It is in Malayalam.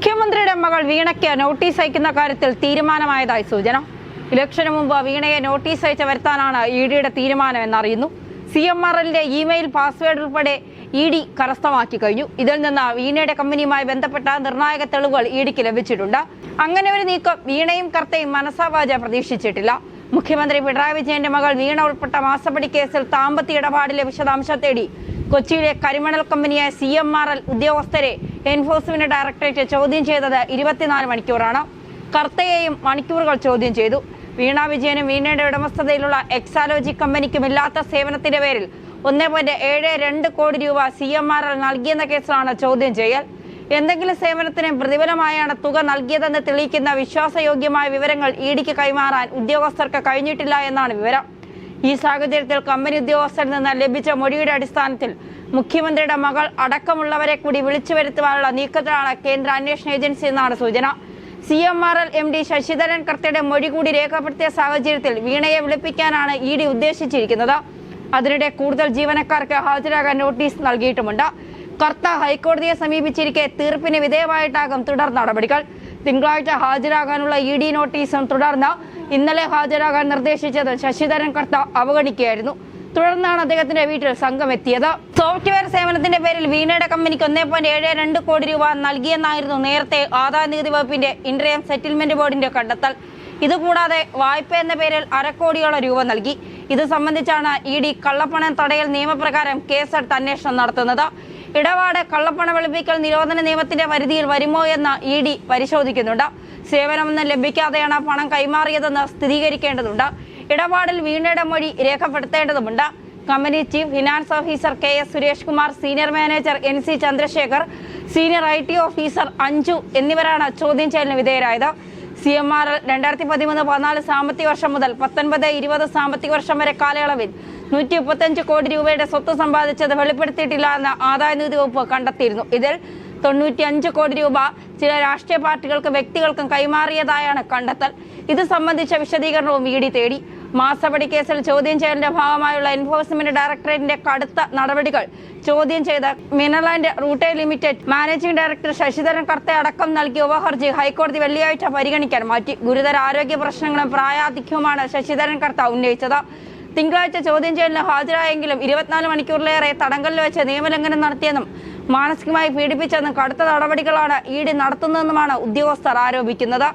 മുഖ്യമന്ത്രിയുടെ മകൾ വീണയ്ക്ക് നോട്ടീസ് അയക്കുന്ന കാര്യത്തിൽ തീരുമാനമായതായി സൂചന. ഇലക്ഷന് മുമ്പ് വീണയെ നോട്ടീസ് അയച്ച് വരുത്താനാണ് ഇ ഡിയുടെ തീരുമാനം എന്നറിയുന്നു. സി എം ആർ എല്ലിന്റെ ഇമെയിൽ പാസ്വേഡ് ഉൾപ്പെടെ ഇ ഡി കരസ്ഥമാക്കി കഴിഞ്ഞു. ഇതിൽ നിന്ന് വീണയുടെ കമ്പനിയുമായി ബന്ധപ്പെട്ട നിർണായക തെളിവുകൾ ഇ ഡിക്ക് ലഭിച്ചിട്ടുണ്ട്. അങ്ങനെ ഒരു നീക്കം വീണയും കർത്തയും മനസാവാച പ്രതീക്ഷിച്ചിട്ടില്ല. മുഖ്യമന്ത്രി പിണറായി വിജയന്റെ മകൾ വീണ ഉൾപ്പെട്ട മാസപ്പടി കേസിൽ താമ്പത്യ ഇടപാടിലെ വിശദാംശം തേടി കൊച്ചിയിലെ കരിമണൽ കമ്പനിയായ സി എം ആർ എൽ ഉദ്യോഗസ്ഥരെ എൻഫോഴ്സ്മെന്റ് ഡയറക്ടറേറ്റ് ചോദ്യം ചെയ്തത് ഇരുപത്തിനാല് മണിക്കൂറാണ്. കർത്തയെയും മണിക്കൂറുകൾ ചോദ്യം ചെയ്തു. വീണ വിജയനും വീണയുടെ ഉടമസ്ഥതയിലുള്ള എക്സാലോജി കമ്പനിക്കും ഇല്ലാത്ത സേവനത്തിന്റെ പേരിൽ ഒന്നേ പോയിന്റ് ഏഴ് രണ്ട് കോടി രൂപ സി എം ആർ എൽ നൽകിയെന്ന കേസിലാണ് ചോദ്യം ചെയ്യൽ. എന്തെങ്കിലും സേവനത്തിന് പ്രതിഫലമായാണ് തുക നൽകിയതെന്ന് തെളിയിക്കുന്ന വിശ്വാസയോഗ്യമായ വിവരങ്ങൾ ഇ ഡിക്ക് കൈമാറാൻ ഉദ്യോഗസ്ഥർക്ക് കഴിഞ്ഞിട്ടില്ല എന്നാണ് വിവരം. ഈ സാഹചര്യത്തിൽ കമ്പനി ഉദ്യോഗസ്ഥരിൽ നിന്ന് ലഭിച്ച മൊഴിയുടെ അടിസ്ഥാനത്തിൽ മുഖ്യമന്ത്രിയുടെ മകൾ അടക്കമുള്ളവരെ കൂടി വിളിച്ചു വരുത്തുവാനുള്ള നീക്കത്തിലാണ് കേന്ദ്ര അന്വേഷണ ഏജൻസി എന്നാണ് സൂചന. C M R L M D Sasidharan കർത്തയുടെ മൊഴി കൂടി രേഖപ്പെടുത്തിയ സാഹചര്യത്തിൽ വീണയെ വിളിപ്പിക്കാനാണ് ഇ ഡി ഉദ്ദേശിച്ചിരിക്കുന്നത്. അതിനിടെ കൂടുതൽ ജീവനക്കാർക്ക് ഹാജരാകാൻ നോട്ടീസ് നൽകിയിട്ടുമുണ്ട്. കർത്ത ഹൈക്കോടതിയെ സമീപിച്ചിരിക്കെ തീർപ്പിന് വിധേയമായിട്ടാകും തുടർ നടപടികൾ. തിങ്കളാഴ്ച ഹാജരാകാനുള്ള ഇ ഡി നോട്ടീസും തുടർന്ന് ഇന്നലെ ഹാജരാകാൻ നിർദ്ദേശിച്ചത് ശശിധരൻ കർത്ത അവഗണിക്കുകയായിരുന്നു. തുടർന്നാണ് അദ്ദേഹത്തിന്റെ വീട്ടിൽ സംഘം എത്തിയത് സോഫ്റ്റ്വെയർ സേവനത്തിന്റെ പേരിൽ വീണയുടെ കമ്പനിക്ക് ഒന്നേ പോയിന്റ് ഏഴ് രണ്ട് കോടി രൂപ നൽകിയെന്നായിരുന്നു നേരത്തെ ആദായ നികുതി വകുപ്പിന്റെ ഇന്റർയം സെറ്റിൽമെന്റ് ബോർഡിന്റെ കണ്ടെത്തൽ. ഇതുകൂടാതെ വായ്പ എന്ന പേരിൽ അരക്കോടിയോളം രൂപ നൽകി. ഇത് സംബന്ധിച്ചാണ് ഇ ഡി കള്ളപ്പണം തടയൽ നിയമപ്രകാരം കേസെടുത്ത് അന്വേഷണം നടത്തുന്നത്. ഇടപാട് കള്ളപ്പണ വെളുപ്പിക്കൽ നിരോധന നിയമത്തിന്റെ പരിധിയിൽ വരുമോ എന്ന് ഇ ഡി പരിശോധിക്കുന്നുണ്ട്. സേവനമൊന്നും ലഭിക്കാതെയാണ് പണം കൈമാറിയതെന്ന് സ്ഥിരീകരിക്കേണ്ടതുണ്ട്. ഇടപാടിൽ വീണയുടെ മൊഴി രേഖപ്പെടുത്തേണ്ടതുണ്ട് company chief finance officer K S Suresh Kumar senior manager N C Chandrasekhar senior I T officer Anju എന്നിവരാണ് ചോദ്യം ചെയ്യലിന് വിധേയരായത്. സി എം ആർ രണ്ടായിരത്തി പതിമൂന്ന് പതിനാല് സാമ്പത്തിക വർഷം മുതൽ പത്തൊൻപത് ഇരുപത് സാമ്പത്തിക വർഷം വരെ കാലയളവിൽ നൂറ്റി മുപ്പത്തഞ്ച് കോടി രൂപയുടെ സ്വത്ത് സമ്പാദിച്ചത് വെളിപ്പെടുത്തിയിട്ടില്ല എന്ന് ആദായ നികുതി വകുപ്പ് കണ്ടെത്തിയിരുന്നു. ഇതിൽ തൊണ്ണൂറ്റി അഞ്ച് കോടി രൂപ ചില രാഷ്ട്രീയ പാർട്ടികൾക്കും വ്യക്തികൾക്കും കൈമാറിയതായാണ് കണ്ടെത്തൽ. ഇത് സംബന്ധിച്ച വിശദീകരണവും ഇ ഡി തേടി. മാസപ്പടി കേസിൽ ചോദ്യം ചെയ്യലിന്റെ ഭാഗമായുള്ള എൻഫോഴ്സ്മെന്റ് ഡയറക്ടറേറ്റിന്റെ കടുത്ത നടപടികൾ. ചോദ്യം ചെയ്ത മിനലാൻഡ് റൂട്ടേ ലിമിറ്റഡ് മാനേജിംഗ് ഡയറക്ടർ ശശിധരൻ കർത്തെ അടക്കം നൽകിയ ഉപഹർജി ഹൈക്കോടതി വെള്ളിയാഴ്ച പരിഗണിക്കാൻ മാറ്റി. ഗുരുതര ആരോഗ്യ പ്രശ്നങ്ങളും പ്രായാധിക്യവുമാണ് ശശിധരൻ കർത്ത ഉന്നയിച്ചത്. തിങ്കളാഴ്ച ചോദ്യം ചെയ്യലിന് ഹാജരായെങ്കിലും ഇരുപത്തിനാല് മണിക്കൂറിലേറെ തടങ്കലിൽ വെച്ച് നിയമലംഘനം നടത്തിയെന്നും മാനസികമായി പീഡിപ്പിച്ചെന്നും കടുത്ത നടപടികളാണ് ഇ ഡി നടത്തുന്നതെന്നുമാണ് ഉദ്യോഗസ്ഥർ ആരോപിക്കുന്നത്.